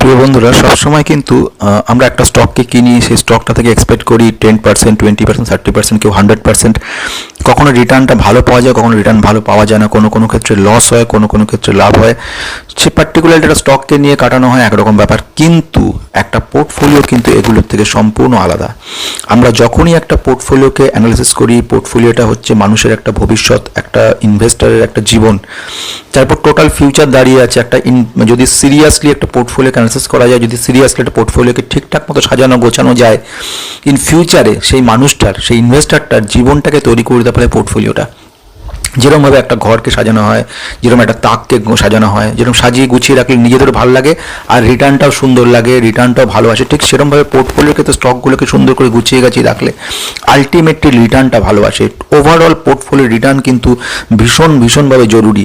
প্রিয় বন্ধুরা, সবসময় কিন্তু আমরা একটা স্টককে কিনি, সেই স্টকটা থেকে এক্সপেক্ট করি ten percent twenty percent thirty percent কেউ হান্ড্রেড পার্সেন্ট কখনো রিটার্নটা ভালো পাওয়া যায়, কখনো রিটার্ন ভালো পাওয়া যায় না। কোনো কোনো ক্ষেত্রে লস হয়, কোনো কোনো ক্ষেত্রে লাভ হয়। সে পার্টিকুলার একটা স্টককে নিয়ে কাটানো হয়, একরকম ব্যাপার। কিন্তু একটা পোর্টফোলিও কিন্তু এগুলোর থেকে সম্পূর্ণ আলাদা। আমরা যখনই একটা পোর্টফোলিওকে অ্যানালিসিস করি পোর্টফোলিওটা হচ্ছে মানুষের একটা ভবিষ্যৎ, একটা ইনভেস্টারের একটা জীবন। তারপর টোটাল ফিউচার দাঁড়িয়ে আছে একটা যদি সিরিয়াসলি একটা পোর্টফোলিওকে অ্যানালিসিস করা যায়, যদি সিরিয়াসলি একটা পোর্টফোলিওকে ঠিকঠাক মতো সাজানো, গোছানো যায় ইন ফিউচারে সেই মানুষটার, সেই ইনভেস্টারটার জীবনটাকে তৈরি করে দিতে পারে পোর্টফোলিওটা যেরকমভাবে একটা ঘরকে সাজানো হয় যেরকম একটা তাককে সাজানো হয় যেরকম সাজিয়ে গুছিয়ে রাখলে নিজেদের ভালো লাগে আর রিটার্নটাও সুন্দর লাগে রিটার্নটাও ভালো আসে ঠিক সেরকমভাবে পোর্টফোলিওর ক্ষেত্রে স্টকগুলোকে সুন্দর করে গুছিয়ে গাছিয়ে রাখলে আলটিমেটলি রিটার্নটা ভালো আসে ওভারঅল পোর্টফোলিও রিটার্ন কিন্তু ভীষণ ভীষণভাবে জরুরি।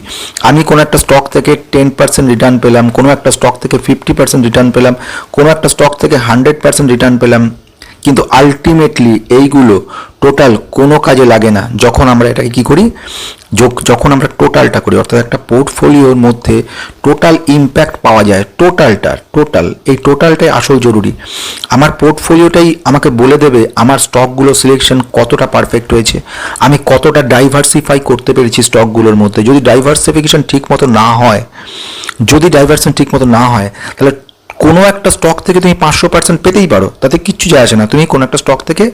আমি কোনো একটা স্টক থেকে টেন পার্সেন্ট রিটার্ন পেলাম, কোনো একটা স্টক থেকে ফিফটি পার্সেন্ট রিটার্ন পেলাম, কোনো একটা স্টক থেকে হান্ড্রেড পার্সেন্ট রিটার্ন পেলাম কিন্তু আলটিমেটলি এইগুলো টোটাল কোনো কাজে লাগে না যখন আমরা এটাকে কি করি? যখন আমরা টোটালটা করি, অর্থাৎ একটা পোর্টফোলিওর মধ্যে টোটাল ইম্প্যাক্ট পাওয়া যায় টোটালটা টোটাল এই টোটালটাই আসল জরুরি। আমার পোর্টফোলিওটাই আমাকে বলে দেবে আমার স্টকগুলো সিলেকশন কতটা পারফেক্ট হয়েছে, আমি কতটা ডাইভার্সিফাই করতে পেরেছি স্টকগুলোর মধ্যে। যদি ডাইভার্সিফিকেশন ঠিক মতো না হয়, যদি ডাইভার্সন ঠিক মতো না হয়, তাহলে কোনো একটা স্টক থেকে তুমি পাঁচশো পার্সেন্ট পেতেই পারো, তাতে কিচ্ছু যায় আসে না। তুমি কোনো একটা স্টক থেকে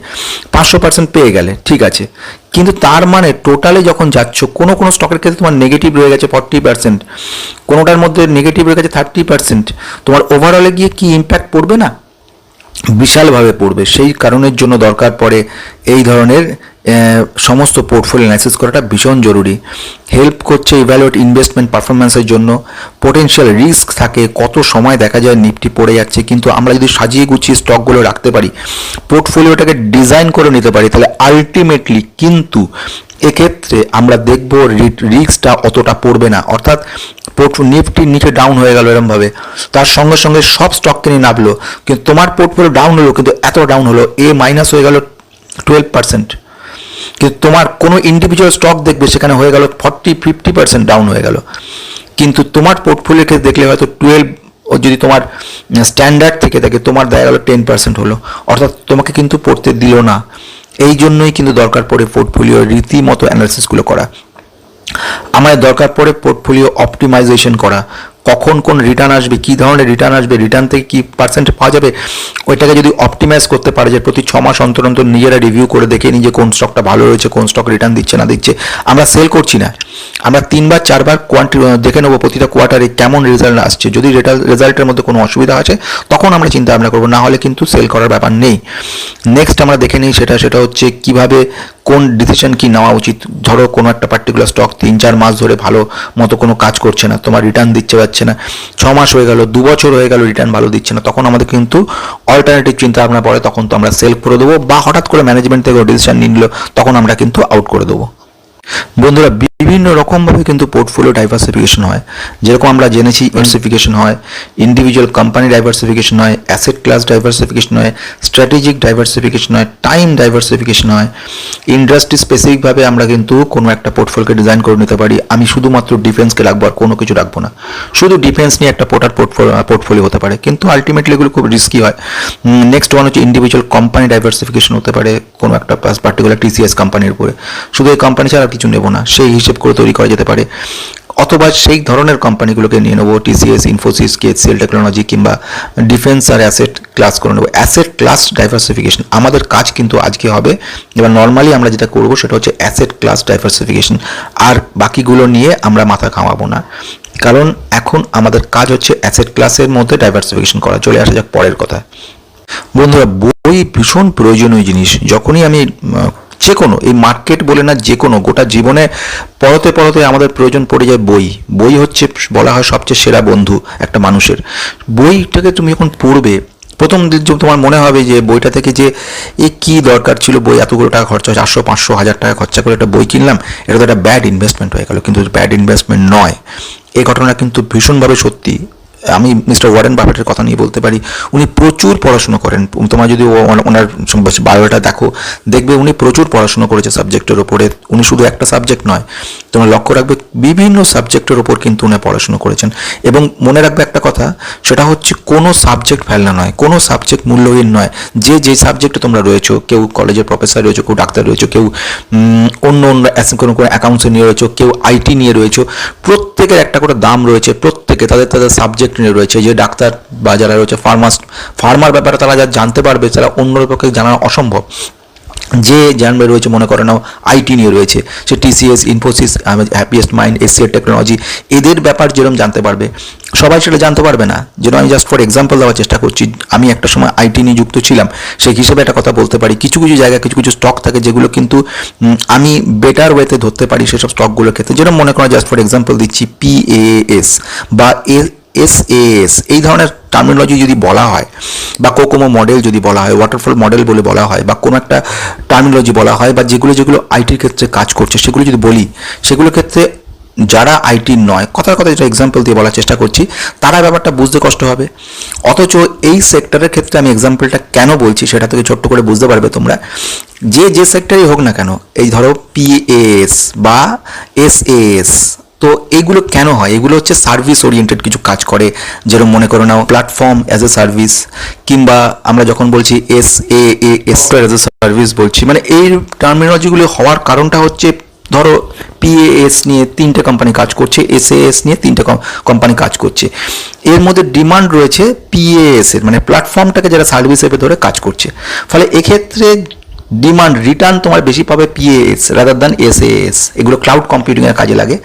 পাঁচশো পার্সেন্ট পেয়ে গেলে, ঠিক আছে। কিন্তু তার মানে টোটালে যখন যাচ্ছ, কোনো কোনো স্টকের ক্ষেত্রে তোমার নেগেটিভ রয়ে গেছে ফর্টি পার্সেন্ট কোনোটার মধ্যে নেগেটিভ রয়ে গেছে থার্টি পার্সেন্ট তোমার ওভারঅলে গিয়ে কি ইম্প্যাক্ট পড়বে না? বিশালভাবে পড়বে। সেই কারণের জন্য দরকার পড়ে এই ধরনের সমস্ত পোর্টফোলিও অ্যানালাইসিস করাটা ভীষণ জরুরি। হেল্প করছে ইভ্যালুয়েট ইনভেস্টমেন্ট পারফরমেন্সের জন্য। পোটেনশিয়াল রিস্ক থাকে, কত সময় দেখা যায় নিফটি পড়ে যাচ্ছে, কিন্তু আমরা যদি সাজিয়ে গুছিয়ে স্টকগুলো রাখতে পারি পোর্টফোলিওটাকে ডিজাইন করে নিতে পারি, তাহলে আলটিমেটলি কিন্তু এক্ষেত্রে আমরা দেখব রিস্কটা অতটা পড়বে না। অর্থাৎ পোর্ট নিফটির নিচে ডাউন হয়ে গেল এরমভাবে। তার সঙ্গে সঙ্গে সব স্টককে নিয়ে নামলো। কিন্তু তোমার পোর্টফোলিও ডাউন হলো, কিন্তু এত ডাউন হলো এ মাইনাস হয়ে গেল টুয়েলভ পার্সেন্ট কিন্তু তোমার কোনো ইন্ডিভিজুয়াল স্টক দেখবে, সেখানে হয়ে গেল ফর্টি ফিফটি পার্সেন্ট ডাউন হয়ে গেল। কিন্তু তোমার পোর্টফোলিওকে দেখলে হয়তো টুয়েলভ ও যদি তোমার স্ট্যান্ডার্ড থেকে থাকে, তোমার দেখা গেল টেন পার্সেন্ট হলো। অর্থাৎ তোমাকে কিন্তু পড়তে দিল না। এই জন্যই কিন্তু দরকার পড়ে পোর্টফোলিও রীতিমতো অ্যানালিসিসগুলো করা। আমাদের দরকার পড়ে পোর্টফোলিও অপটিমাইজেশন করা। কখন কোন রিটার্ন আসবে, কী ধরনের রিটার্ন আসবে রিটার্ন থেকে কী পার্সেন্ট পাওয়া যাবে, ওইটাকে যদি অপটিমাইজ করতে পারে যে প্রতি ছ মাস অন্তর অন্তর নিজেরা রিভিউ করে দেখে নিজে কোন স্টকটা ভালো রয়েছে, কোন স্টক রিটার্ন দিচ্ছে না দিচ্ছে, আমরা সেল করছি না। আমরা তিনবার, চারবার কোয়ান্টি দেখে নেব প্রতিটা কোয়ার্টারে কেমন রেজাল্ট আসছে। যদি রেজাল্টের মধ্যে কোনো অসুবিধা আছে, তখন আমরা চিন্তা ভাবনা করব, না হলে কিন্তু সেল করার ব্যাপার নেই। নেক্সট আমরা দেখে নিই সেটা সেটা হচ্ছে কীভাবে কোন ডিসিশন কি নেওয়া উচিত? ধরো কোনো একটা পার্টিকুলার স্টক তিন চার মাস ধরে ভালো মতো কোনো কাজ করছে না, তোমার রিটার্ন দিচ্ছে পাচ্ছে না, ছ মাস হয়ে গেল, দু বছর হয়ে গেল রিটার্ন ভালো দিচ্ছে না, তখন আমাদের কিন্তু অল্টারনেটিভ চিন্তা ভাবনা পড়ে, তখন তো আমরা সেল করে দেবো বা হঠাৎ করে ম্যানেজমেন্ট থেকে ডিসিশন নিল, তখন আমরা কিন্তু আউট করে দেবো। বন্ধুরা, বিভিন্ন রকমভাবে কিন্তু পোর্টফোলিও ডাইভার্সিফিকেশন হয়। যেরকম আমরা জেনেছি ডাইভার্সিফিকেশন হয় ইন্ডিভিজুয়াল কোম্পানি ডাইভার্সিফিকেশন হয় অ্যাসেট ক্লাস ডাইভার্সিফিকেশন হয় স্ট্র্যাটেজিক ডাইভার্সিফিকেশন হয় টাইম ডাইভার্সিফিকেশন হয়। ইন্ডাস্ট্রি স্পেসিফিকভাবে আমরা কিন্তু কোনো একটা পোর্টফোলিওকে ডিজাইন করে নিতে পারি। আমি শুধুমাত্র ডিফেন্সকে রাখব আর কোনো কিছু রাখব না। শুধু ডিফেন্স নিয়ে একটা পোর্টার পোর্টফোলিও হতে পারে। কিন্তু আলটিমেটলি এগুলো খুব রিস্কি হয়। নেক্সট ওয়ান হচ্ছে ইন্ডিভিজুয়াল কোম্পানি ডাইভার্সিফিকেশন হতে পারে কোনো একটা পার্টিকুলার টিসিএস কোম্পানির উপরে। শুধু এই কোম্পানি ছাড়া আর কিছু নেব না, সেই হিসেব করে তৈরি করা যেতে পারে। অথবা সেই ধরনের কোম্পানিগুলোকে নিয়ে নেব টিসিএস ইনফোসিস কেএসিএল টেকনোলজি কিংবা ডিফেন্স আর অ্যাসেট ক্লাস করে নেব। অ্যাসেট ক্লাস ডাইভার্সিফিকেশন আমাদের কাজ কিন্তু আজকে হবে। এবার নর্মালি আমরা যেটা করব সেটা হচ্ছে অ্যাসেট ক্লাস ডাইভার্সিফিকেশন আর বাকিগুলো নিয়ে আমরা মাথা ঘামাবো না। কারণ এখন আমাদের কাজ হচ্ছে অ্যাসেট ক্লাসের মধ্যে ডাইভার্সিফিকেশন করা। চলে আসা যাক পরের কথা। বন্ধুরা, বই ভীষণ প্রয়োজনীয় জিনিস। যখনই আমি যে কোনো এই মার্কেট বলে না যে কোনো গোটা জীবনে পরতে পরতে আমাদের প্রয়োজন পড়ে যায় বই। বই হচ্ছে, বলা হয় সবচেয়ে সেরা বন্ধু একটা মানুষের। বইটাকে তুমি যখন পড়বে, প্রথম দিন তোমার মনে হবে যে বইটা থেকে যে, এ কি দরকার ছিল বই, এতগুলো টাকা খরচা চারশো পাঁচশো, হাজার টাকা খরচা করে একটা বই কিনলাম, এটা তো একটা ব্যাড ইনভেস্টমেন্ট হয়ে গেল, কিন্তু ব্যাড ইনভেস্টমেন্ট নয়। এই ঘটনা কিন্তু ভীষণভাবে সত্যি। আমি মিস্টার ওয়ারেন বাফেটের কথা নিয়ে বলতে পারি, উনি প্রচুর পড়াশুনো করেন। তোমার যদি ওনার বায়োটা দেখো, দেখবে উনি প্রচুর পড়াশুনো করেছে সাবজেক্টের ওপরে উনি শুধু একটা সাবজেক্ট নয়, তোমরা লক্ষ্য রাখবে বিভিন্ন সাবজেক্টের ওপর কিন্তু উনি পড়াশুনো করেছেন। এবং মনে রাখবে একটা কথা, সেটা হচ্ছে কোনো সাবজেক্ট ফেলনা নয়, কোনো সাবজেক্ট মূল্যহীন নয়। যে যে সাবজেক্টে তোমরা রয়েছো, কেউ কলেজের প্রফেসর রয়েছো, কেউ ডাক্তার রয়েছো, কেউ অন্য অন্য কোনো কোনো অ্যাকাউন্টসে নিয়ে রয়েছো, কেউ আইটি নিয়ে রয়েছো, প্রত্যেকের একটা করে দাম রয়েছে, প্রত্যেকে তাদের তাদের সাবজেক্ট রয়েছে, যে ডাক্তার বা যারা রয়েছে ফার্মাস ফার্মার ব্যাপারে তারা যা জানতে পারবে তারা অন্য পক্ষে জানা অসম্ভব। যে জানবে রয়েছে, মনে করে নাও আইটি নিয়ে রয়েছে, সে টিসিএস ইনফোসিস হ্যাপিয়েস্ট মাইন্ড এসিএর টেকনোলজি এদের ব্যাপার যেরকম জানতে পারবে, সবাই সেটা জানতে পারবে না। যেন আমি জাস্ট ফর এক্সাম্পল দেওয়ার চেষ্টা করছি, আমি একটা সময় আইটি নিয়ে যুক্ত ছিলাম সেই হিসেবে একটা কথা বলতে পারি, কিছু কিছু জায়গায় কিছু কিছু স্টক থাকে যেগুলো কিন্তু আমি বেটার ওয়েতে ধরতে পারি সেসব স্টকগুলোর ক্ষেত্রে। যেরকম মনে করো জাস্ট ফর এক্সাম্পল দিচ্ছি পিএএস বা এস এস এই ধরনের টার্মিনোলজি যদি বলা হয়, বা কোকোমো মডেল যদি বলা হয় ওয়াটারফল মডেল বলে বলা হয়, বা কোনো একটা টার্মিনোলজি বলা হয়, বা যেগুলো যেগুলো আইটির ক্ষেত্রে কাজ করছে, সেগুলো যদি বলি, সেগুলোর ক্ষেত্রে যারা আইটির নয়, কথার কথা যেটা এক্সাম্পল দিয়ে বলার চেষ্টা করছি, তারা ব্যাপারটা বুঝতে কষ্ট হবে। অথচ এই সেক্টরের ক্ষেত্রে আমি এক্সাম্পলটা কেন বলছি, সেটা থেকে ছোট্ট করে বুঝতে পারবে তোমরা। যে যে সেক্টরেই হোক না কেন, এই ধরো পিএস বা এসএস তো এইগুলো কেন হয়? এগুলো হচ্ছে সার্ভিস ওরিয়েন্টেড কিছু কাজ করে। যেরকম মনে করো নাও প্ল্যাটফর্ম অ্যাজ এ সার্ভিস কিংবা আমরা যখন বলছি S A A S as a service বলছি মানে এই টার্মিনোলজিগুলো হওয়ার কারণটা হচ্ছে, ধরো পিএএস নিয়ে তিনটে কোম্পানি কাজ করছে এসএএস নিয়ে তিনটে কোম্পানি কাজ করছে। এর মধ্যে ডিমান্ড রয়েছে পিএএস এর মানে প্ল্যাটফর্মটাকে যারা সার্ভিস হিসেবে ধরে কাজ করছে। ফলে এক্ষেত্রে ডিমান্ড রিটার্ন তোমার বেশি পাবে পিএএস রাদার দ্যান এস এগুলো ক্লাউড কম্পিউটিংয়ের কাজে লাগে।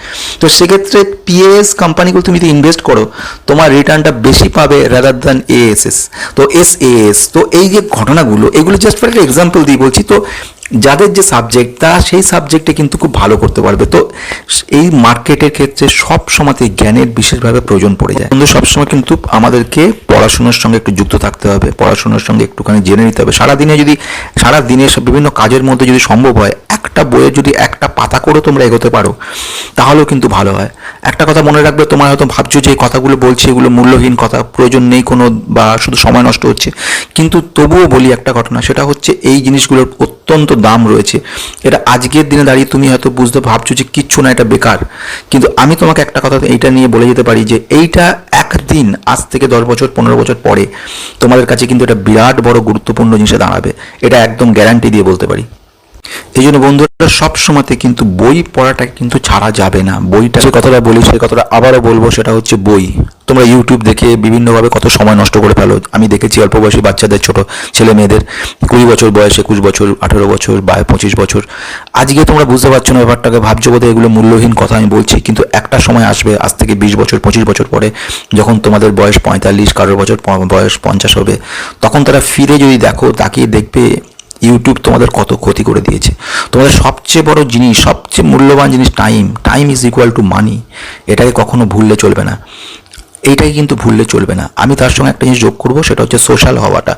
তো সেক্ষেত্রে পিএএস কোম্পানিগুলো তুমি যদি ইনভেস্ট করো, তোমার রিটার্নটা বেশি পাবে rather than A S S তো এস এস তো এই যে ঘটনাগুলো, এগুলো জাস্ট ফর একটা এক্সাম্পল দিয়ে বলছি, তো যাদের যে সাবজেক্ট তা সেই সাবজেক্টে কিন্তু খুব ভালো করতে পারবে। তো এই মার্কেটের ক্ষেত্রে সব সময়তে জ্ঞানের বিশেষভাবে প্রয়োজন পড়ে যায়। কিন্তু সবসময় কিন্তু আমাদেরকে পড়াশোনার সঙ্গে একটু যুক্ত থাকতে হবে। পড়াশোনার সঙ্গে একটুখানি জেনে নিতে হবে। সারাদিনে যদি সারা দিনে বিভিন্ন কাজের মধ্যে যদি সম্ভব হয়, একটা বইয়ে যদি একটা পাতা করে তোমরা এগোতে পারো, তাহলেও কিন্তু ভালো হয়। একটা কথা মনে রাখবে, তোমার হয়তো ভাবছ যে এই কথাগুলো বলছি, এগুলো মূল্যহীন কথা, প্রয়োজন নেই কোনো বা শুধু সময় নষ্ট হচ্ছে। কিন্তু তবুও বলি একটা ঘটনা, সেটা হচ্ছে এই জিনিসগুলোর অত্যন্ত দাম রয়েছে। এটা আজকের দিনে দাঁড়িয়ে তুমি হয়তো বুঝতে ভাবছ যে কিচ্ছু না, এটা বেকার। কিন্তু আমি তোমাকে একটা কথা এইটা নিয়ে বলে যেতে পারি যে এইটা একদিন, আজ থেকে দশ বছর, পনেরো বছর পরে তোমাদের কাছে কিন্তু এটা বিরাট বড় গুরুত্বপূর্ণ জিনিসে দাঁড়াবে। এটা একদম গ্যারান্টি দিয়ে বলতে পারি। এই জন্য বন্ধুরা, সব সময়তে কিন্তু বই পড়াটা কিন্তু ছাড়া যাবে না। বইটা যে কথাটা বলি সেই কথাটা আবারও বলব, সেটা হচ্ছে বই। তোমরা ইউটিউব দেখে বিভিন্নভাবে কত সময় নষ্ট করে ফেলো। আমি দেখেছি অল্প বয়সী বাচ্চাদের, ছোট ছেলে মেয়েদের, কুড়ি বছর বয়স, একুশ বছর, আঠেরো বছর বা পঁচিশ বছর। আজকে তোমরা বুঝতে পারছ না ব্যাপারটাকে, ভাবছ বোধহয় এগুলো মূল্যহীন কথা আমি বলছি, কিন্তু একটা সময় আসবে, আজ থেকে বিশ বছর, পঁচিশ বছর পরে, যখন তোমাদের বয়স পঁয়তাল্লিশ, কারোর বছর বয়স পঞ্চাশ হবে, তখন তারা ফিরে যদি দেখো, তাকিয়ে দেখবে ইউটিউব তোমাদের কত ক্ষতি করে দিয়েছে। তোমাদের সবচেয়ে বড় জিনিস, সবচেয়ে মূল্যবান জিনিস time time is equal to money এটাকে কখনো ভুললে চলবে না। এইটাই কিন্তু ভুললে চলবে না। আমি তার সঙ্গে একটা জিনিস যোগ করব, সেটা হচ্ছে সোশ্যাল হওয়াটা।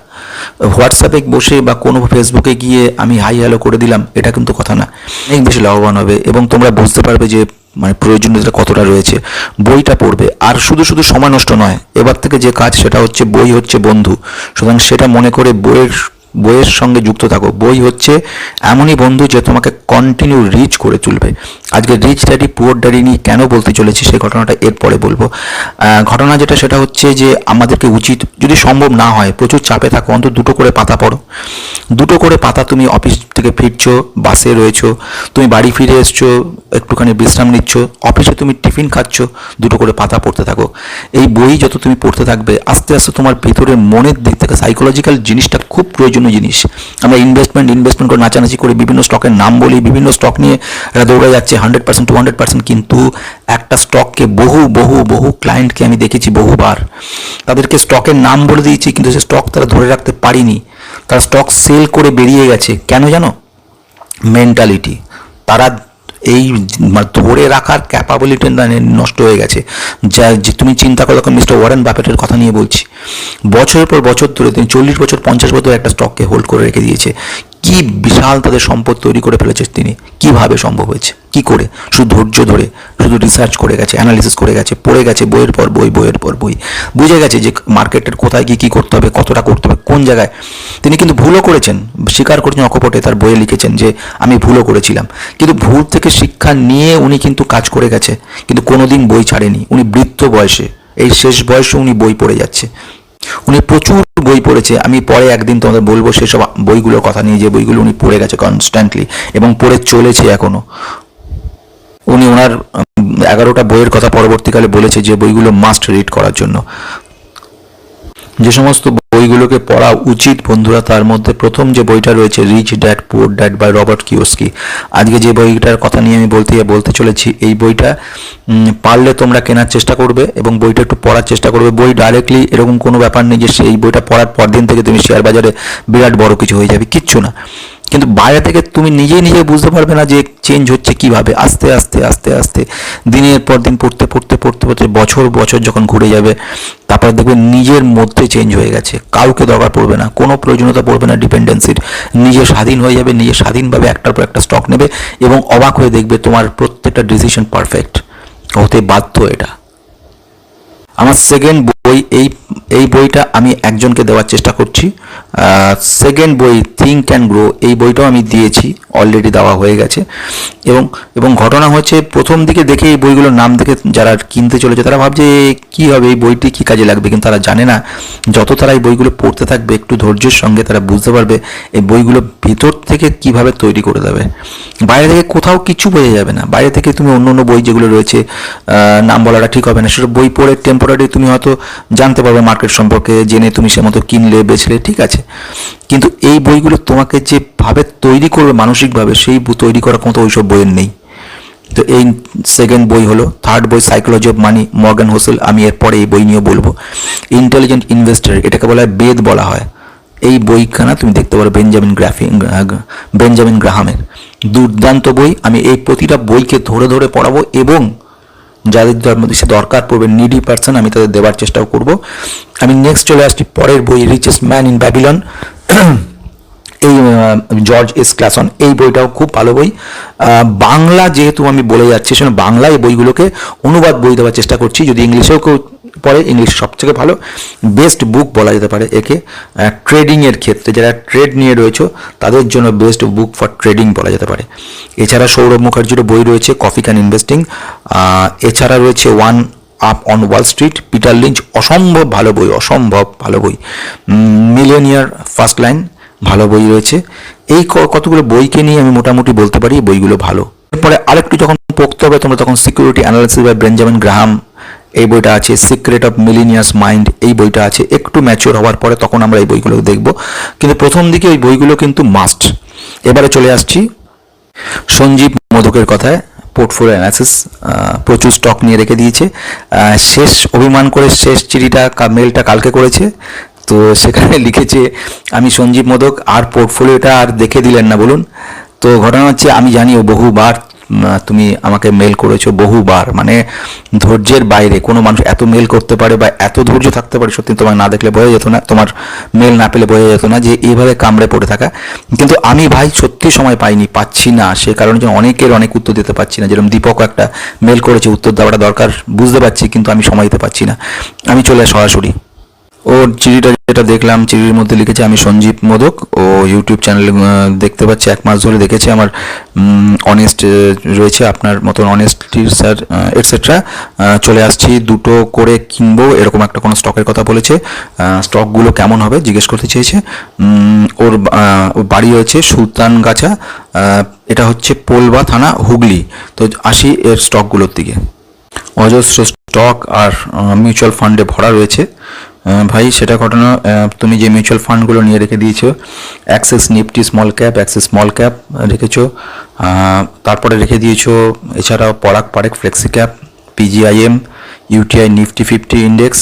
হোয়াটসঅ্যাপে বসে বা কোনো ফেসবুকে গিয়ে আমি হাই হ্যালো করে দিলাম, এটা কিন্তু কথা না। অনেক বেশি লাভবান হবে এবং তোমরা বুঝতে পারবে যে মানে প্রয়োজনীয়তা কতটা রয়েছে। বইটা পড়বে। আর শুধু শুধু সময় নষ্ট নয়। এবার থেকে যে কাজ, সেটা হচ্ছে বই হচ্ছে বন্ধু। সুতরাং সেটা মনে করে বইয়ের বইয়ের সঙ্গে যুক্ত থাকো। বই হচ্ছে এমনই বন্ধু যে তোমাকে কন্টিনিউ রিচ করে তুলবে। আজকে রিচ ড্যাডি পুয়ার ড্যাডি নিয়ে কেন বলতে চলেছি সেই ঘটনাটা এরপরে বলব। ঘটনা যেটা সেটা হচ্ছে যে আমাদেরকে উচিত যদি সম্ভব না হয়, প্রচুর চাপে থাকো, অন্তত দুটো করে পাতা পড়ো। দুটো করে পাতা তুমি অফিস থেকে ফিরছো বাসে রয়েছো, তুমি বাড়ি ফিরে এসছো, একটুখানি বিশ্রাম নিচ্ছ অফিসে তুমি টিফিন খাচ্ছ, দুটো করে পাতা পড়তে থাকো। এই বই যত তুমি পড়তে থাকবে, আস্তে আস্তে তোমার ভিতরে মনের দিক থেকে সাইকোলজিক্যাল জিনিসটা খুব প্রয়োজনীয় জিনিস। আমরা ইনভেস্টমেন্ট ইনভেস্টমেন্ট করে নাচানাচি করে, বিভিন্ন স্টকের নাম বলি, বিভিন্ন স্টক নিয়ে এরা দৌড়ে যাচ্ছে hundred percent to hundred percent কিন্তু একটা স্টককে বহু বহু বহু ক্লায়েন্টকে আমি দেখেছি বহুবার। তাদেরকে স্টকের নাম বলে দিয়েছি কিন্তু সে স্টক তারা ধরে রাখতে পারিনি। তারা স্টক সেল করে বেরিয়ে গেছে। কেন জানো? মেন্টালিটি তারা এই মানে ধরে রাখার ক্যাপাবিলিটি নষ্ট হয়ে গেছে। যা যে তুমি চিন্তা করো তখন মিস্টার ওয়ারেন বাফেটের কথা নিয়ে বলছি। বছরের পর বছর ধরে, তিনি চল্লিশ বছর, পঞ্চাশ বছর একটা স্টককে হোল্ড করে রেখে দিয়েছে। কি বিশাল তাদের সম্পদ তৈরি করে ফেলেছে তিনি? কীভাবে সম্ভব হয়েছে? কি করে? শুধু ধৈর্য ধরে, শুধু রিসার্চ করে গেছে অ্যানালিসিস করে গেছে, পড়ে গেছে বইয়ের পর বই, বইয়ের পর বই। বুঝে গেছে যে মার্কেটের কোথায় কি কি করতে হবে, কতটা করতে হবে, কোন জায়গায়। তিনি কিন্তু ভুলও করেছেন, স্বীকার করেছেন অকপটে তার বইয়ে লিখেছেন যে, আমি ভুলও করেছিলাম। কিন্তু ভুল থেকে শিক্ষা নিয়ে উনি কিন্তু কাজ করে গেছে। কিন্তু কোনোদিন বই ছাড়েনি। উনি বৃদ্ধ বয়সে, এই শেষ বয়সে উনি বই পড়ে যাচ্ছে। উনি প্রচুর বই পড়েছে। আমি পরে একদিন তোমাদের বলব সেসব বইগুলোর কথা নিয়ে যে বইগুলো উনি পড়ে গেছে কনস্ট্যান্টলি এবং পড়ে চলেছে এখনও। উনি ওনার এগারোটা বইয়ের কথা পরবর্তীকালে বলেছে যে বইগুলো মাস্ট রিড করার জন্য। যে সমস্ত বইগুলোকে পড়া উচিত বন্ধুরা। তার মধ্যে প্রথম যে বইটা রয়েছে rich dad poor dad by Robert Kiyosaki আজকে যে বইটার কথা নিয়ে আমি বলতে বলতে চলেছি, এই বইটা পারলে তোমরা কেনার চেষ্টা করবে এবং বইটা একটু পড়ার চেষ্টা করবে। বই ডাইরেক্টলি এরকম কোনো ব্যাপার নেই যে সেই বইটা পড়ার পর দিন থেকে তুমি শেয়ার বাজারে বিরাট বড় কিছু হয়ে যাবে, কিচ্ছু না। কিন্তু বাইরে থেকে তুমি নিজেই নিজে বুঝতে পারবে না যে চেঞ্জ হচ্ছে কীভাবে। আস্তে আস্তে আস্তে আস্তে। দিনের পর দিন পড়তে পড়তে পড়তে পড়তে বছর বছর যখন ঘুরে যাবে, তারপরে দেখবে নিজের মধ্যে চেঞ্জ হয়ে গেছে। কাউকে দরকার পড়বে না, কোনো প্রয়োজনীয়তা পড়বে না ডিপেন্ডেন্সির নিজে স্বাধীন হয়ে যাবে, নিজে স্বাধীনভাবে একটার পর একটা স্টক নেবে এবং অবাক হয়ে দেখবে তোমার প্রত্যেকটা ডিসিশন পারফেক্ট হতে বাধ্য এটা। আমার সেকেন্ড বই, এই এই বইটা আমি একজনকে দেওয়ার চেষ্টা করছি। সেকেন্ড বই থিঙ্ক অ্যান্ড গ্রো এই বইটাও আমি দিয়েছি অলরেডি দেওয়া হয়ে গেছে। এবং এবং ঘটনা হচ্ছে, প্রথম দিকে দেখে এই বইগুলোর নাম দেখে যারা কিনতে চলেছে, তারা ভাবছে কি হবে? এই বইটি কী কাজে লাগবে? কিন্তু তারা জানে না। যত তারা এই বইগুলো পড়তে থাকবে, একটু ধৈর্যের সঙ্গে তারা বুঝতে পারবে, এই বইগুলো ভিতর থেকে কীভাবে তৈরি করে দেবে। বাইরে থেকে কোথাও কিছু বোঝা যাবে না। বাইরে থেকে তুমি অন্য অন্য বই যেগুলো রয়েছে নাম বলাটা ঠিক হবে না। সেসব বই পড়ে টেম্পোরারি তুমি হয়তো জানতে পারবে মার্কেট সম্পর্কে জেনে তুমি সে মতো কিনলে, বেচলে, ঠিক আছে? কিন্তু এই বইগুলো তোমাকে যেভাবে তৈরি করবে মানসিকভাবে, সেই তৈরি করার মতো ওইসব বইয়ের নেই। তো এই সেকেন্ড বই হলো থার্ড বই psychology of money Morgan Housel আমি এরপরে এই বই নিয়ে বলব। ইন্টেলিজেন্ট ইনভেস্টার এটাকে বলা হয় বেদ বলা হয়। এই বইখানা তুমি দেখতে পারো বেঞ্জামিন গ্রাফি বেঞ্জামিন গ্রাহামের দুর্দান্ত বই, আমি এই প্রতিটা বইকে ধরে ধরে পড়াবো এবং যাদের সে দরকার পড়বে নিডি পার্সন আমি তাদের দেওয়ার চেষ্টাও করব। আমি নেক্সট চলে আসছি পরের বই রিচেস ম্যান ইন ব্যাবিলন এই জর্জ এস ক্লাসন এই বইটাও খুব ভালো বই। বাংলা যেহেতু আমি বলে যাচ্ছি সেখানে বাংলা এই বইগুলোকে অনুবাদ বই দেওয়ার চেষ্টা করছি। যদি ইংলিশেও কেউ পড়ে, ইংলিশ সবথেকে ভালো বেস্ট বুক বলা যেতে পারে একে। ট্রেডিংয়ের ক্ষেত্রে যারা ট্রেড নিয়ে রয়েছে, তাদের জন্য বেস্ট বুক ফর ট্রেডিং বলা যেতে পারে। এছাড়া সৌরভ মুখার্জির বই রয়েছে কফি ক্যান ইনভেস্টিং এছাড়া রয়েছে one up on Wall Street Peter Lynch অসম্ভব ভালো বই, অসম্ভব ভালো বই। মিলেনিয়ার ফার্স্ট লাইন ভালো বই রয়েছে। এই কতগুলো বইকে নিয়ে আমি মোটামুটি বলতে পারি, বইগুলো ভালো। এরপরে আরেকটু যখন পড়তে হবে, তোমরা তখন security analysis by Benjamin Graham এই বইটা আছে সিক্রেট অফ মিলিনিয়াস মাইন্ড এই বইটা আছে, একটু ম্যাচিওর হওয়ার পরে তখন আমরা এই বইগুলো দেখব। কিন্তু প্রথম দিকে এই বইগুলো কিন্তু মাস্ট এবারে চলে আসছি সঞ্জীব মোদকের কথায় পোর্টফোলিও অ্যানালিসিস প্রচুর স্টক নিয়ে রেখে দিয়েছে। শেষ অভিমান করে শেষ চিঠিটা মেলটা কালকে করেছে। তো সেখানে লিখেছে, আমি সঞ্জীব মোদক আর পোর্টফোলিওটা আর দেখে দিলেন না, বলুন। তো ঘটনা হচ্ছে, আমি জানিও বহুবার তুমি আমাকে মেল করেছ বহুবার। মানে ধৈর্যের বাইরে কোনো মানুষ এত মেল করতে পারে বা এত ধৈর্য থাকতে পারে, সত্যি তোমাকে না দেখলে বোঝা যেত না, তোমার মেল না পেলে বোঝা যেত না যে এইভাবে কামড়ে পড়ে থাকা। কিন্তু আমি ভাই সত্যি সময় পাইনি, পাচ্ছি না। সে কারণে জন্য অনেকের অনেক উত্তর দিতে পারছি না। যেরকম দীপক একটা মেল করেছে, উত্তর দেওয়াটা দরকার, বুঝতে পারছি, কিন্তু আমি সময় দিতে পারছি না। আমি চলে সরাসরি। ওর চিঠিটা যেটা দেখলাম, চিঠির মধ্যে লিখেছে আমি সঞ্জীব মোদক। ও ইউটিউব চ্যানেল দেখতে পাচ্ছি, এক মাস ধরে দেখেছে আমার অনেস্ট রয়েছে, আপনার মতন অনেস্টি স্যার এটসেট্রা চলে আসছি, দুটো করে কিনবো, এরকম একটা কোনো স্টকের কথা বলেছে। স্টকগুলো কেমন হবে, জিজ্ঞেস করতে চেয়েছে। ওর বাড়ি হয়েছে সুলতানগাছা এটা হচ্ছে পোলবা থানা, হুগলি। তো আসি এর স্টকগুলোর দিকে। অজস্র স্টক আর মিউচুয়াল ফান্ডে ভরা রয়েছে। ভাই, সেটা ঘটনা তুমি যে মিউচুয়াল ফান্ডগুলো নিয়ে রেখে দিয়েছ Axis Nifty small cap Axis small cap রেখেছো তারপরে রেখে দিয়েছ এছাড়াও Parag Parikh flexi cap PGIM UTI Nifty fifty index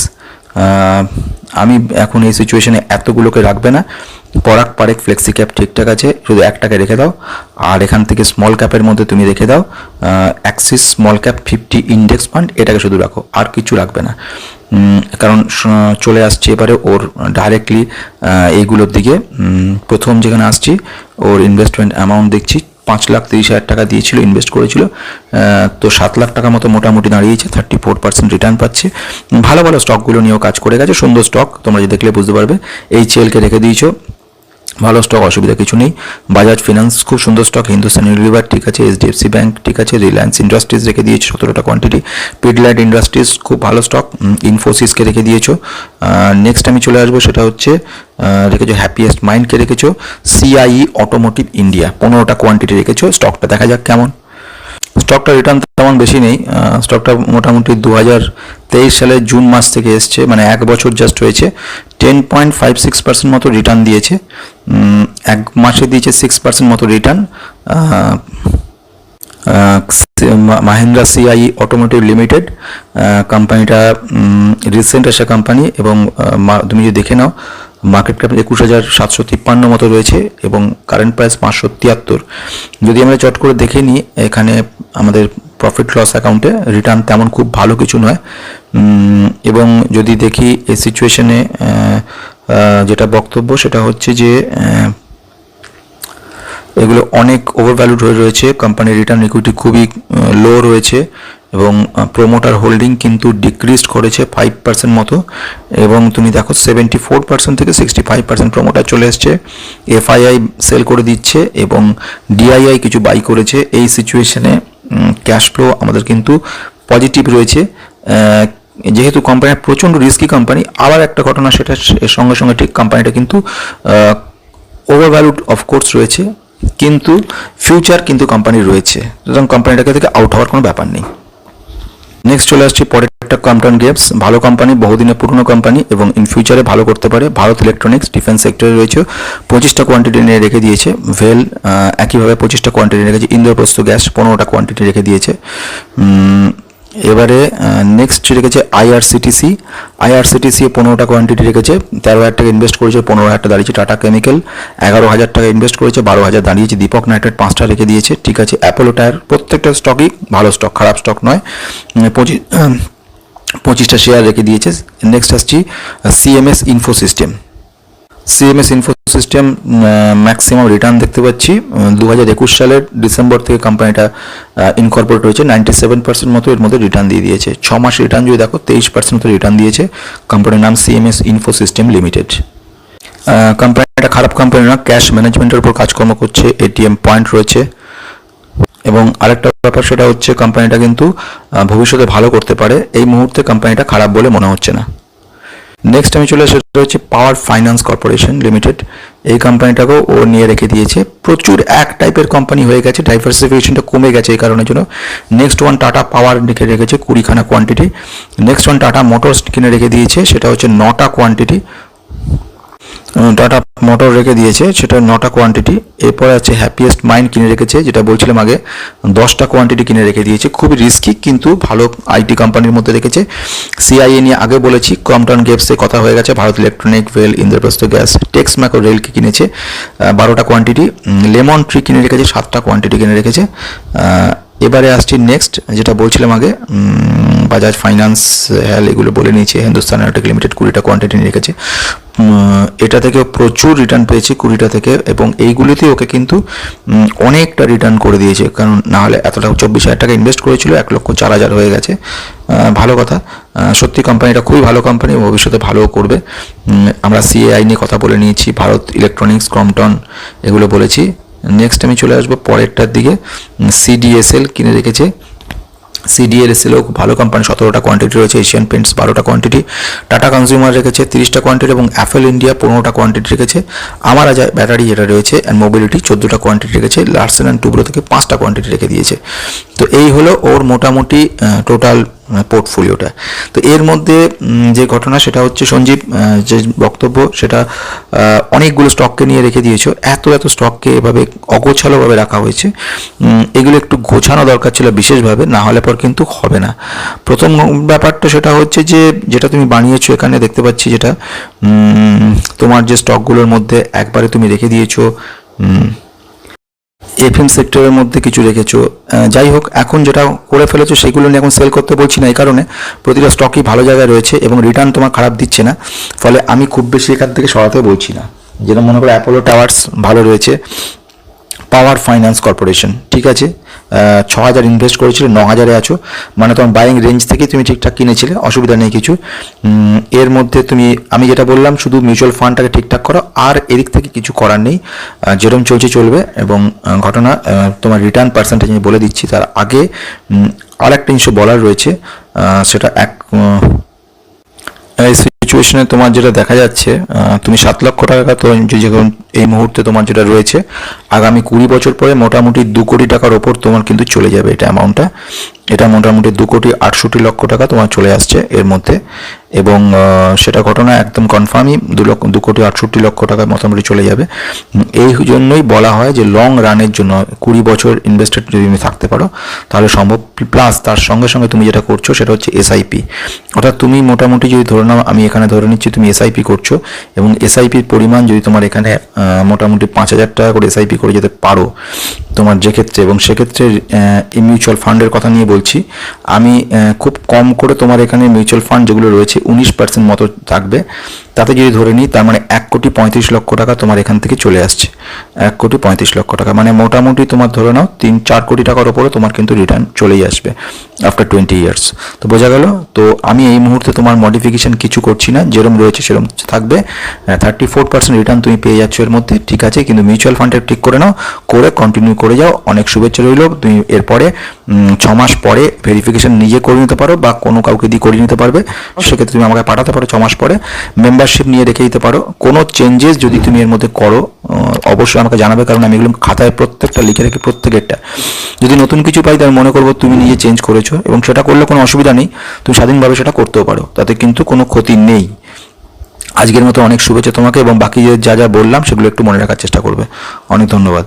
আমি এখন এই সিচুয়েশনে এতগুলোকে রাখবে না। পরাক পারেক ফ্লেক্সি ক্যাপ ঠিকঠাক আছে। শুধু একটাকে রেখে দাও। আর এখান থেকে স্মল ক্যাপের মধ্যে তুমি রেখে দাও। Axis small cap fifty index fund এটাকে শুধু রাখো। আর কিছু রাখবে না। কারণ চলে আসছে এবারে ওর ডাইরেক্টলি এইগুলোর দিকে। প্রথম যেখানে আসছি, ওর ইনভেস্টমেন্ট অ্যামাউন্ট দেখছি পাঁচ লাখ তিরিশ হাজার টাকা দিয়েছিল ইনভেস্ট করেছিল। তো সাত লাখ টাকা মতো মোটামুটি দাঁড়িয়েছে থার্টি ফোর পার্সেন্ট রিটার্ন পাচ্ছে। ভালো ভালো স্টকগুলো নিয়েও কাজ করে গেছে, সুন্দর স্টক তোমরা যে দেখলে বুঝতে পারবে। এই চেলকে রেখে দিয়েছ। ভালো স্টক অসুবিধা কিছু নেই। বাজাজ ফিনান্স খুব সুন্দর স্টক হিন্দুস্তান ইউনিলিভার ঠিক আছে এইচডিএফসি ব্যাঙ্ক ঠিক আছে রিলায়েন্স ইন্ডাস্ট্রিজ রেখে দিয়েছে সতেরোটা কোয়ান্টিটি পিডলাইট ইন্ডাস্ট্রিজ খুব ভালো স্টক ইনফোসিসকে রেখে দিয়েছ। নেক্সট আমি চলে আসব, সেটা হচ্ছে রেখেছো হ্যাপিয়েস্ট মাইন্ডকে রেখেছো সিআইই অটোমোটিভ ইন্ডিয়া পনেরোটা কোয়ান্টিটি রেখেছো স্টকটা দেখা যাক কেমন। স্টকটা রিটার্ন তেমন বেশি নেই স্টকটা মোটামুটি দু হাজার তেইশ সালের জুন মাস থেকে এসছে মানে এক বছর জাস্ট হয়েছে। Ten point five six percent মতো রিটার্ন দিয়েছে এক মাসে দিয়েছে সিক্স পার্সেন্ট মতো return Mahindra CI automotive limited কোম্পানিটা রিসেন্ট আসা কোম্পানি এবং তুমি যদি দেখে নাও মার্কেট ক্যাপ একুশ হাজার সাতশো তিপ্পান্ন মতো রয়েছে এবং কারেন্ট প্রাইস পাঁচশো তিয়াত্তর। যদি আমরা চট করে দেখে নিই, এখানে আমাদের প্রফিট লস অ্যাকাউন্টে রিটার্ন তেমন খুব ভালো কিছু নয়। এবং যদি দেখি এই সিচুয়েশনে যেটা বক্তব্য সেটা হচ্ছে যে এগুলো অনেক ওভারভ্যালুড হয়ে রয়েছে। কোম্পানির রিটার্ন ইকুইটি খুবই লো রয়েছে এবং প্রোমোটার হোল্ডিং কিন্তু ডিক্রিজ করেছে ফাইভ পার্সেন্ট মতো এবং তুমি দেখো সেভেন্টি ফোর পার্সেন্ট থেকে সিক্সটি ফাইভ পার্সেন্ট প্রোমোটার চলে এসছে। এফআইআই সেল করে দিচ্ছে এবং ডিআইআই কিছু বাই করেছে। এই সিচুয়েশনে ক্যাশ ফ্লো আমাদের কিন্তু পজিটিভ রয়েছে। যেহেতু কোম্পানি প্রচণ্ড রিস্কি কোম্পানি আবার একটা ঘটনা সেটা সঙ্গে সঙ্গে ঠিক কোম্পানিটা কিন্তু ওভারভ্যালুড অফকোর্স রয়েছে। কিন্তু ফিউচার কিন্তু কোম্পানির রয়েছে। সুতরাং কোম্পানিটাকে থেকে আউট হওয়ার কোনো ব্যাপার নেই। নেক্সট চলে আসছে পরের একটা কম্পটন গেমস ভালো কোম্পানি বহুদিনের পুরনো কোম্পানি এবং ইন ফিউচারে ভালো করতে পারে। ভারত ইলেকট্রনিক্স ডিফেন্স সেক্টরে রয়েছে। পঁচিশটা কোয়ান্টিটি নিয়ে রেখে দিয়েছে। ভেল একইভাবে পঁচিশটা কোয়ান্টিটি রেখেছে। ইন্দ্রপ্রস্থ গ্যাস পনেরোটা কোয়ান্টিটি রেখে দিয়েছে। এবারে নেক্সট রেখেছে আইআরসিটিসি আইআরসিটিসি পনেরোটা কোয়ান্টিটি রেখেছে, তেরো হাজার টাকা ইনভেস্ট করেছে, পনেরো হাজার টাকা দাঁড়িয়েছে টাটা কেমিক্যাল এগারো হাজার টাকা ইনভেস্ট করেছে, বারো হাজার দাঁড়িয়েছে দীপক নাইট্রেট পাঁচটা রেখে দিয়েছে, ঠিক আছে? অ্যাপোলো টায়ার প্রত্যেকটা স্টকই ভালো স্টক খারাপ স্টক নয়। পঁচিশ পঁচিশটা শেয়ার রেখে দিয়েছে। নেক্সট আসছি CMS info system CMS info system maximum return দেখতে পাচ্ছি। দু হাজার একুশ সালের ডিসেম্বর থেকে কোম্পানিটা ইনকর্পোরেট হয়েছে। নাইনটি সেভেন পার্সেন্ট মতো এর মধ্যে রিটার্ন দিয়ে দিয়েছে। ছ মাস রিটার্ন যদি দেখো, তেইশ পার্সেন্ট মতো রিটার্ন দিয়েছে। কোম্পানির নাম সিএমএস ইনফো সিস্টেম লিমিটেড কোম্পানিটা খারাপ কোম্পানি না ক্যাশ ম্যানেজমেন্টের উপর কাজকর্ম করছে এটিএম পয়েন্ট রয়েছে। এবং আরেকটা ব্যাপার, সেটা হচ্ছে কোম্পানিটা কিন্তু ভবিষ্যতে ভালো করতে পারে। এই মুহূর্তে কোম্পানিটা খারাপ বলে মনে হচ্ছে না। নেক্সট আমি চলে আসি হচ্ছে পাওয়ার ফাইন্যান্স কর্পোরেশন লিমিটেড এই কোম্পানিটাকেও ও নিয়ে রেখে দিয়েছে। প্রচুর এক টাইপের কোম্পানি হয়ে গেছে। ডাইভার্সিফিকেশনটা কমে গেছে এই কারণের জন্য। নেক্সট ওয়ান টাটা পাওয়ার রেখে রেখেছে কুড়িখানা quantity next one Tata motors কিনে রেখে দিয়েছে। সেটা হচ্ছে নটা কোয়ান্টিটি টাটা মোটর রেখে দিয়েছে, সেটা নটা কোয়ান্টিটি এরপরে আছে হ্যাপিয়েস্ট মাইন্ড কিনে রেখেছে, যেটা বলছিলাম আগে, দশটা কোয়ান্টিটি কিনে রেখে দিয়েছে। খুবই রিস্কি কিন্তু ভালো আইটি কোম্পানির মধ্যে রেখেছে। সিআইএ নিয়ে আগে বলেছি ক্রমটন গেপসে কথা হয়ে গেছে, ভারত ইলেকট্রনিক ভেল ইন্দ্রপ্রস্থ গ্যাস টেক্স ম্যাকো রেলকে কিনেছে বারোটা কোয়ান্টিটি লেমন ট্রি কিনে রেখেছে, সাতটা কোয়ান্টিটি কিনে রেখেছে। এবারে আসছি নেক্সট যেটা বলছিলাম আগে বাজাজ ফাইন্যান্স হ্যাল এগুলো বলে নিয়েছে হিন্দুস্তান অ্যারোটেক লিমিটেড কুড়িটা কোয়ান্টিটি রেখেছে। এটা থেকে প্রচুর রিটার্ন পেয়েছে কুড়িটা থেকে, এবং এইগুলিতে ওকে কিন্তু অনেকটা রিটার্ন করে দিয়েছে, কারণ না হলে এতটা চব্বিশ হাজার টাকা ইনভেস্ট করেছিল, এক লক্ষ চার হাজার হয়ে গেছে। ভালো কথা। সত্যি কোম্পানিটা খুবই ভালো কোম্পানি ভবিষ্যতে ভালো করবে। আমরা সিএআই নিয়ে কথা বলে নিয়েছি, ভারত ইলেকট্রনিক্স ক্রমটন এগুলো বলেছি। নেক্সট আমি চলে আসব পরেরটার দিকে। সিডিএসএল কিনে রেখেছে। সিডিএসএলও ভালো কোম্পানি সতেরোটা কোয়ান্টিটি রয়েছে এশিয়ান পেন্টস বারোটা কোয়ান্টিটি টাটা কনজিউমার রেখেছে তিরিশটা কোয়ান্টিটি এবং অ্যাপেল ইন্ডিয়া পনেরোটা কোয়ান্টিটি রেখেছে। আমার আজ ব্যাটারি যেটা রয়েছে অ্যান্ড মোবিলিটি চোদ্দোটা কোয়ান্টিটি রেখেছে। লার্সেন অ্যান্ড টুব্রো থেকে পাঁচটা কোয়ান্টিটি রেখে দিয়েছে। তো এই হলো ওর মোটামুটি টোটাল পোর্টফোলিওটা। তো এর মধ্যে যে ঘটনা সেটা হচ্ছে সঞ্জীব যে বক্তব্য সেটা অনেকগুলো স্টককে নিয়ে রেখে দিয়েছ। এত এত স্টককে এভাবে অগোছালোভাবে রাখা হয়েছে। এগুলো একটু গোছানো দরকার ছিল বিশেষভাবে, না হলে পর কিন্তু হবে না। প্রথম ব্যাপারটা সেটা হচ্ছে যে, যেটা তুমি বানিয়েছো এখানে দেখতে পাচ্ছি যেটা তোমার যে স্টকগুলোর মধ্যে একবারে তুমি রেখে দিয়েছ এফএম সেক্টরের মধ্যে কিছু রেখেছো। যাই হোক, এখন যেটা করে ফেলেছো সেগুলো নিয়ে এখন সেল করতে বলছি না, এই কারণে প্রতিটা স্টকই ভালো জায়গায় রয়েছে এবং রিটার্ন তোমার খারাপ দিচ্ছে না। ফলে আমি খুব বেশি এখান থেকে সরাতে বলছি না। যেটা মনে করো অ্যাপোলো টাওয়ার্স ভালো রয়েছে। পাওয়ার ফাইন্যান্স কর্পোরেশন, ঠিক আছে? ছ হাজার ইনভেস্ট করেছিলে ন হাজারে আছো। মানে তোমার বাইং রেঞ্জ থেকে তুমি ঠিকঠাক কিনেছিলে, অসুবিধা নেই কিছু। এর মধ্যে তুমি, আমি যেটা বললাম, শুধু মিউচুয়াল ফান্ডটাকে ঠিকঠাক করো, আর এদিক থেকে কিছু করার নেই। যেরকম চলছে, চলবে, এবং ঘটনা তোমার রিটার্ন পার্সেন্টেজ আমি বলে দিচ্ছি। তার আগে আর একটা জিনিস বলার রয়েছে সেটা এক সিচুয়েশনে তোমার যেটা দেখা যাচ্ছে তুমি সাত লক্ষ টাকা তো এই মুহূর্তে তোমার যেটা রয়েছে, আগামী কুড়ি বছর পরে মোটামুটি দু কোটি টাকার ওপর তোমার কিন্তু চলে যাবে এটা অ্যামাউন্টটা এটা মোটামুটি দু কোটি আটষট্টি লক্ষ টাকা তোমার চলে আসছে এর মধ্যে। এবং সেটা ঘটনা একদম কনফার্মই দু লক্ষ, দু কোটি আটষট্টি লক্ষ টাকা মোটামুটি চলে যাবে। এই জন্যই বলা হয় যে লং রানের জন্য কুড়ি বছর ইনভেস্টেড যদি তুমি থাকতে পারো, তাহলে সম্ভব। প্লাস তার সঙ্গে সঙ্গে তুমি যেটা করছ সেটা হচ্ছে এসআইপি অর্থাৎ তুমি মোটামুটি যদি ধরে নাও, আমি এখানে ধরে নিচ্ছি তুমি এসআইপি করছ এবং এসআইপির পরিমাণ যদি তোমার এখানে মোটামুটি পাঁচ হাজার টাকা করে এসআইপি করে যেতে পারো তোমার যে ক্ষেত্রে এবং সেক্ষেত্রে এই মিউচুয়াল ফান্ডের কথা নিয়ে বলছি। আমি খুব কম করে তোমার এখানে মিউচুয়াল ফান্ড যেগুলো রয়েছে উনিশ পার্সেন্ট মতো থাকবে। তাতে যদি ধরে নিই তার মানে এক কোটি পঁয়ত্রিশ লক্ষ টাকা তোমার এখান থেকে চলে আসছে। এক কোটি পঁয়ত্রিশ লক্ষ টাকা। মানে মোটামুটি তোমার ধরে নাও তিন চার কোটি টাকার ওপরে তোমার কিন্তু রিটার্ন চলেই আসবে আফটার টোয়েন্টি ইয়ার্স তো বোঝা গেল? তো আমি এই মুহূর্তে তোমার মডিফিকেশন কিছু করছি না। যেরকম রয়েছে সেরকম থাকবে। থার্টি ফোর পার্সেন্ট রিটার্ন তুমি পেয়ে যাচ্ছ এর মধ্যে। ঠিক আছে? কিন্তু মিউচুয়াল ফান্ডে ঠিক করে নাও। করে কন্টিনিউ করে যাও। অনেক শুভেচ্ছা রইল। তুমি এরপরে ছ মাস পরে ভেরিফিকেশন নিজে করে নিতে পারো বা কোনো কাউকে দিয়ে করিয়ে নিতে পারবে। সেক্ষেত্রে তুমি আমাকে পাঠাতে পারো, ছমাস পরে। মেম্বারশিপ নিয়ে রেখে দিতে পারো। কোনো চেঞ্জেস যদি তুমি এর মধ্যে করো অবশ্যই আমাকে জানাবে, কারণ আমি এগুলো খাতায় প্রত্যেকটা লিখে রাখি প্রত্যেকেরটা। যদি নতুন কিছু পাই, তাহলে মনে করব তুমি নিজে চেঞ্জ করেছ, এবং সেটা করলে কোনো অসুবিধা নেই। তুমি স্বাধীনভাবে সেটা করতেও পারো, তাতে কিন্তু কোনো ক্ষতি নেই। আজকের মতো অনেক শুভেচ্ছা তোমাকে, এবং বাকি যা যা বললাম, সেগুলো একটু মনে রাখার চেষ্টা করবে। অনেক ধন্যবাদ।